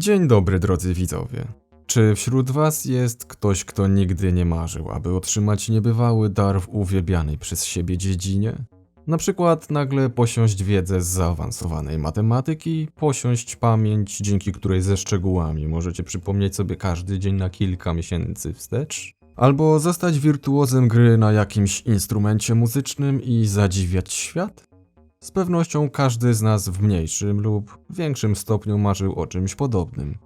Dzień dobry, drodzy widzowie. Czy wśród Was jest ktoś, kto nigdy nie marzył, aby otrzymać niebywały dar w uwielbianej przez siebie dziedzinie? Na przykład nagle posiąść wiedzę z zaawansowanej matematyki, posiąść pamięć, dzięki której ze szczegółami możecie przypomnieć sobie każdy dzień na kilka miesięcy wstecz? Albo zostać wirtuozem gry na jakimś instrumencie muzycznym i zadziwiać świat? Z pewnością każdy z nas w mniejszym lub większym stopniu marzył o czymś podobnym.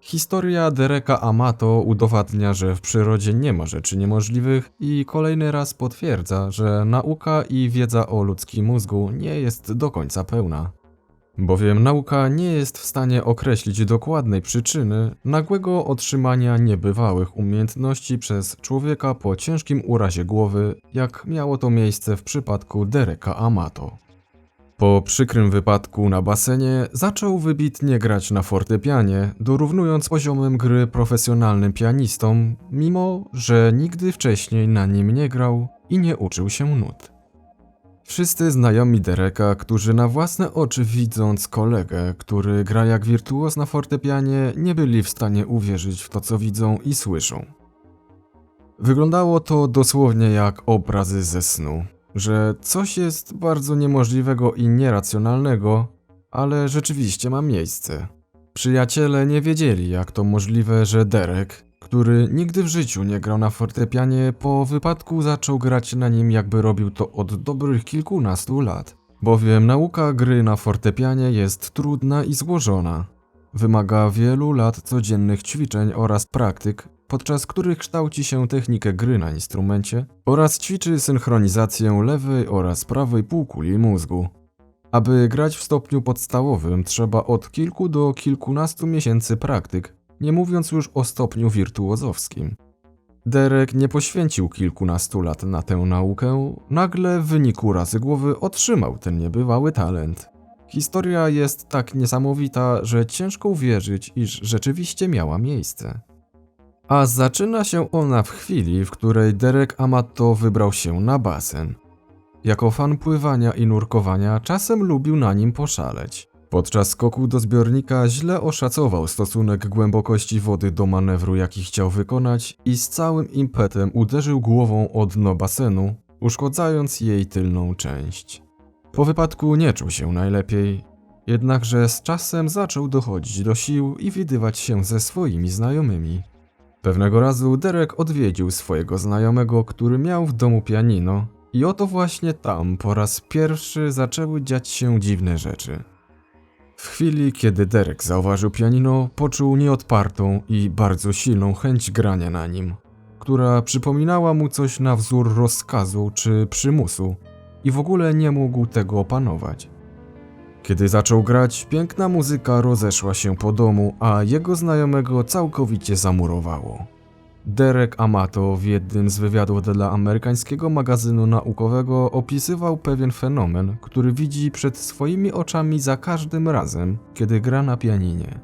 Historia Dereka Amato udowadnia, że w przyrodzie nie ma rzeczy niemożliwych i kolejny raz potwierdza, że nauka i wiedza o ludzkim mózgu nie jest do końca pełna. Bowiem nauka nie jest w stanie określić dokładnej przyczyny nagłego otrzymania niebywałych umiejętności przez człowieka po ciężkim urazie głowy, jak miało to miejsce w przypadku Dereka Amato. Po przykrym wypadku na basenie zaczął wybitnie grać na fortepianie, dorównując poziomem gry profesjonalnym pianistom, mimo że nigdy wcześniej na nim nie grał i nie uczył się nut. Wszyscy znajomi Dereka, którzy na własne oczy widząc kolegę, który gra jak wirtuoz na fortepianie, nie byli w stanie uwierzyć w to, co widzą i słyszą. Wyglądało to dosłownie jak obrazy ze snu że coś jest bardzo niemożliwego i nieracjonalnego, ale rzeczywiście ma miejsce. Przyjaciele nie wiedzieli, jak to możliwe, że Derek, który nigdy w życiu nie grał na fortepianie, po wypadku zaczął grać na nim, jakby robił to od dobrych kilkunastu lat. Bowiem nauka gry na fortepianie jest trudna i złożona. Wymaga wielu lat codziennych ćwiczeń oraz praktyk, podczas których kształci się technikę gry na instrumencie oraz ćwiczy synchronizację lewej oraz prawej półkuli mózgu. Aby grać w stopniu podstawowym trzeba od kilku do kilkunastu miesięcy praktyk, nie mówiąc już o stopniu wirtuozowskim. Derek nie poświęcił kilkunastu lat na tę naukę, nagle w wyniku razy głowy otrzymał ten niebywały talent. Historia jest tak niesamowita, że ciężko uwierzyć, iż rzeczywiście miała miejsce. A zaczyna się ona w chwili, w której Derek Amato wybrał się na basen. Jako fan pływania i nurkowania czasem lubił na nim poszaleć. Podczas skoku do zbiornika źle oszacował stosunek głębokości wody do manewru, jaki chciał wykonać i z całym impetem uderzył głową o dno basenu, uszkodzając jej tylną część. Po wypadku nie czuł się najlepiej, jednakże z czasem zaczął dochodzić do sił i widywać się ze swoimi znajomymi. Pewnego razu Derek odwiedził swojego znajomego, który miał w domu pianino i oto właśnie tam po raz pierwszy zaczęły dziać się dziwne rzeczy. W chwili, kiedy Derek zauważył pianino, poczuł nieodpartą i bardzo silną chęć grania na nim, która przypominała mu coś na wzór rozkazu czy przymusu i w ogóle nie mógł tego opanować. Kiedy zaczął grać, piękna muzyka rozeszła się po domu, a jego znajomego całkowicie zamurowało. Derek Amato w jednym z wywiadów dla amerykańskiego magazynu naukowego opisywał pewien fenomen, który widzi przed swoimi oczami za każdym razem, kiedy gra na pianinie.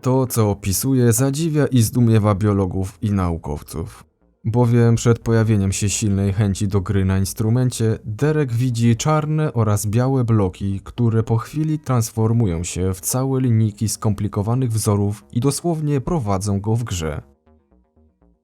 To, co opisuje, zadziwia i zdumiewa biologów i naukowców. Bowiem przed pojawieniem się silnej chęci do gry na instrumencie, Derek widzi czarne oraz białe bloki, które po chwili transformują się w całe linijki skomplikowanych wzorów i dosłownie prowadzą go w grze.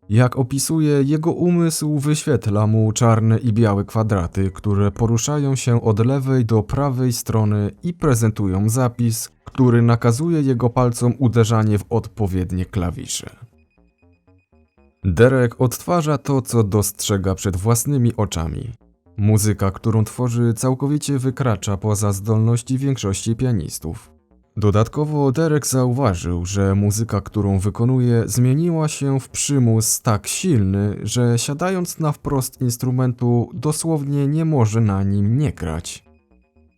Jak opisuje, jego umysł wyświetla mu czarne i białe kwadraty, które poruszają się od lewej do prawej strony i prezentują zapis, który nakazuje jego palcom uderzanie w odpowiednie klawisze. Derek odtwarza to, co dostrzega przed własnymi oczami. Muzyka, którą tworzy, całkowicie wykracza poza zdolności większości pianistów. Dodatkowo Derek zauważył, że muzyka, którą wykonuje, zmieniła się w przymus tak silny, że siadając na wprost instrumentu, dosłownie nie może na nim nie grać.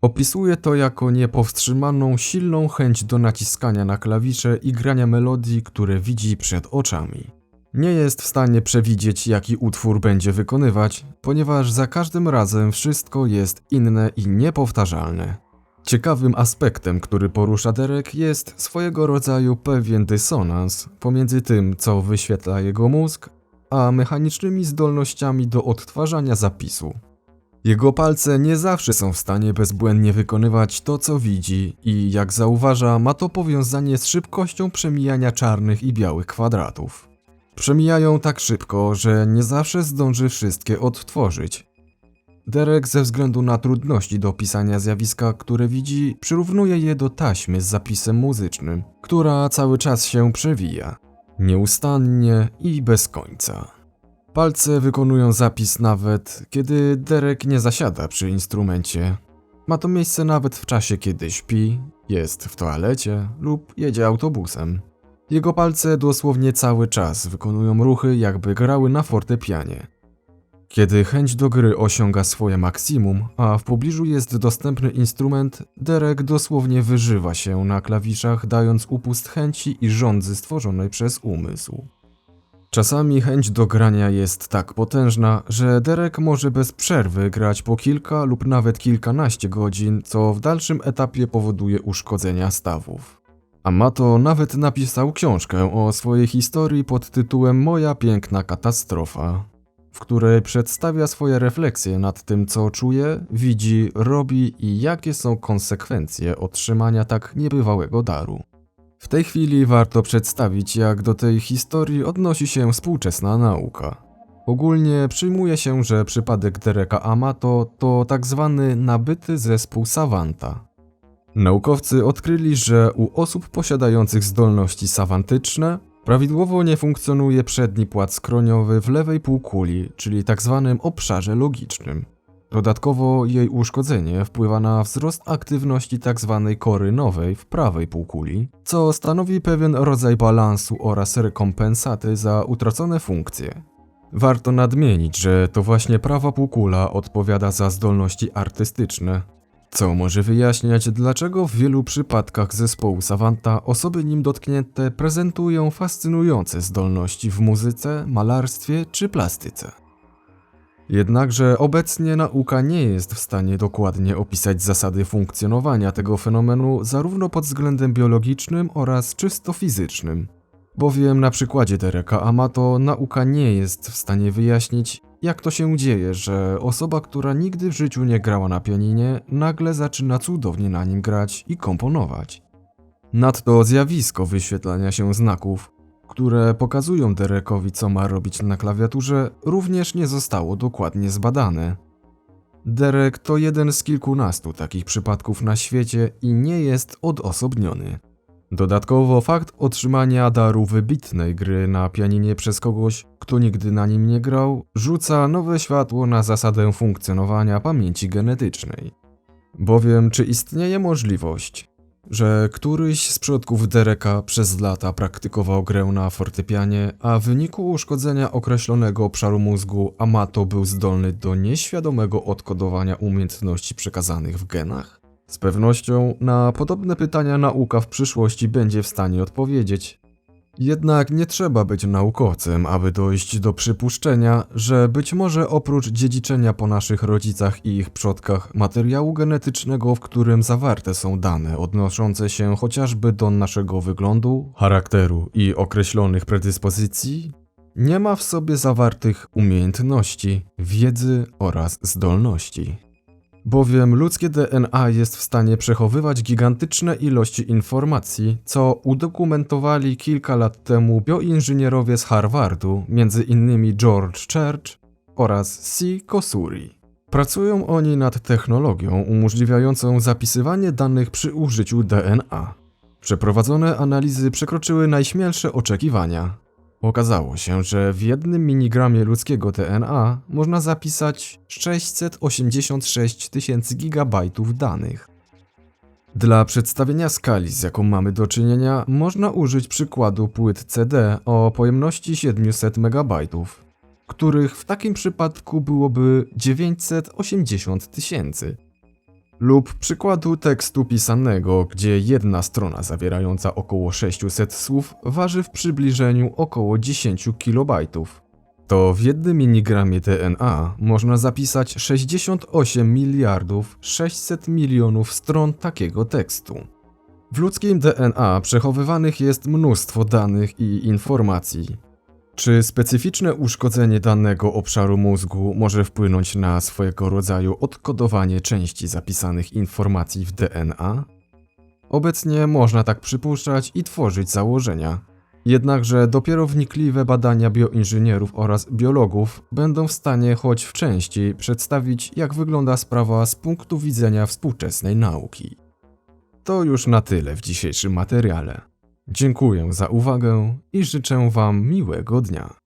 Opisuje to jako niepowstrzymaną, silną chęć do naciskania na klawisze i grania melodii, które widzi przed oczami. Nie jest w stanie przewidzieć, jaki utwór będzie wykonywać, ponieważ za każdym razem wszystko jest inne i niepowtarzalne. Ciekawym aspektem, który porusza Derek, jest swojego rodzaju pewien dysonans pomiędzy tym, co wyświetla jego mózg, a mechanicznymi zdolnościami do odtwarzania zapisu. Jego palce nie zawsze są w stanie bezbłędnie wykonywać to, co widzi, i jak zauważa, ma to powiązanie z szybkością przemijania czarnych i białych kwadratów. Przemijają tak szybko, że nie zawsze zdąży wszystkie odtworzyć. Derek ze względu na trudności do opisania zjawiska, które widzi, przyrównuje je do taśmy z zapisem muzycznym, która cały czas się przewija, nieustannie i bez końca. Palce wykonują zapis nawet, kiedy Derek nie zasiada przy instrumencie. Ma to miejsce nawet w czasie, kiedy śpi, jest w toalecie lub jedzie autobusem. Jego palce dosłownie cały czas wykonują ruchy, jakby grały na fortepianie. Kiedy chęć do gry osiąga swoje maksimum, a w pobliżu jest dostępny instrument, Derek dosłownie wyżywa się na klawiszach, dając upust chęci i żądzy stworzonej przez umysł. Czasami chęć do grania jest tak potężna, że Derek może bez przerwy grać po kilka lub nawet kilkanaście godzin, co w dalszym etapie powoduje uszkodzenia stawów. Amato nawet napisał książkę o swojej historii pod tytułem Moja piękna katastrofa, w której przedstawia swoje refleksje nad tym, co czuje, widzi, robi i jakie są konsekwencje otrzymania tak niebywałego daru. W tej chwili warto przedstawić, jak do tej historii odnosi się współczesna nauka. Ogólnie przyjmuje się, że przypadek Dereka Amato to tak zwany nabyty zespół Savanta. Naukowcy odkryli, że u osób posiadających zdolności savantyczne prawidłowo nie funkcjonuje przedni płat skroniowy w lewej półkuli, czyli tak zwanym obszarze logicznym. Dodatkowo jej uszkodzenie wpływa na wzrost aktywności tzw. kory nowej w prawej półkuli, co stanowi pewien rodzaj balansu oraz rekompensaty za utracone funkcje. Warto nadmienić, że to właśnie prawa półkula odpowiada za zdolności artystyczne, co może wyjaśniać, dlaczego w wielu przypadkach zespołu Savanta osoby nim dotknięte prezentują fascynujące zdolności w muzyce, malarstwie czy plastyce. Jednakże obecnie nauka nie jest w stanie dokładnie opisać zasady funkcjonowania tego fenomenu zarówno pod względem biologicznym oraz czysto fizycznym. Bowiem na przykładzie Dereka Amato nauka nie jest w stanie wyjaśnić, jak to się dzieje, że osoba, która nigdy w życiu nie grała na pianinie, nagle zaczyna cudownie na nim grać i komponować. Nadto zjawisko wyświetlania się znaków które pokazują Derekowi, co ma robić na klawiaturze, również nie zostało dokładnie zbadane. Derek to jeden z kilkunastu takich przypadków na świecie i nie jest odosobniony. Dodatkowo fakt otrzymania daru wybitnej gry na pianinie przez kogoś, kto nigdy na nim nie grał, rzuca nowe światło na zasadę funkcjonowania pamięci genetycznej. Bowiem czy istnieje możliwość, że któryś z przodków Dereka przez lata praktykował grę na fortepianie, a w wyniku uszkodzenia określonego obszaru mózgu Amato był zdolny do nieświadomego odkodowania umiejętności przekazanych w genach? Z pewnością na podobne pytania nauka w przyszłości będzie w stanie odpowiedzieć, jednak nie trzeba być naukowcem, aby dojść do przypuszczenia, że być może oprócz dziedziczenia po naszych rodzicach i ich przodkach materiału genetycznego, w którym zawarte są dane odnoszące się chociażby do naszego wyglądu, charakteru i określonych predyspozycji, nie ma w sobie zawartych umiejętności, wiedzy oraz zdolności bowiem ludzkie DNA jest w stanie przechowywać gigantyczne ilości informacji, co udokumentowali kilka lat temu bioinżynierowie z Harvardu, m.in. George Church oraz C. Kosuri. Pracują oni nad technologią umożliwiającą zapisywanie danych przy użyciu DNA. Przeprowadzone analizy przekroczyły najśmielsze oczekiwania, Okazało się, że w jednym minigramie ludzkiego DNA można zapisać 686 tysięcy gigabajtów danych. Dla przedstawienia skali, z jaką mamy do czynienia, można użyć przykładu płyt CD o pojemności 700 MB, których w takim przypadku byłoby 980 tysięcy lub przykładu tekstu pisanego, gdzie jedna strona zawierająca około 600 słów waży w przybliżeniu około 10 KB. To w jednym minigramie DNA można zapisać 68 miliardów 600 milionów stron takiego tekstu. W ludzkim DNA przechowywanych jest mnóstwo danych i informacji. Czy specyficzne uszkodzenie danego obszaru mózgu może wpłynąć na swojego rodzaju odkodowanie części zapisanych informacji w DNA? Obecnie można tak przypuszczać i tworzyć założenia. Jednakże dopiero wnikliwe badania bioinżynierów oraz biologów będą w stanie choć w części przedstawić, jak wygląda sprawa z punktu widzenia współczesnej nauki. To już na tyle w dzisiejszym materiale. Dziękuję za uwagę i życzę Wam miłego dnia.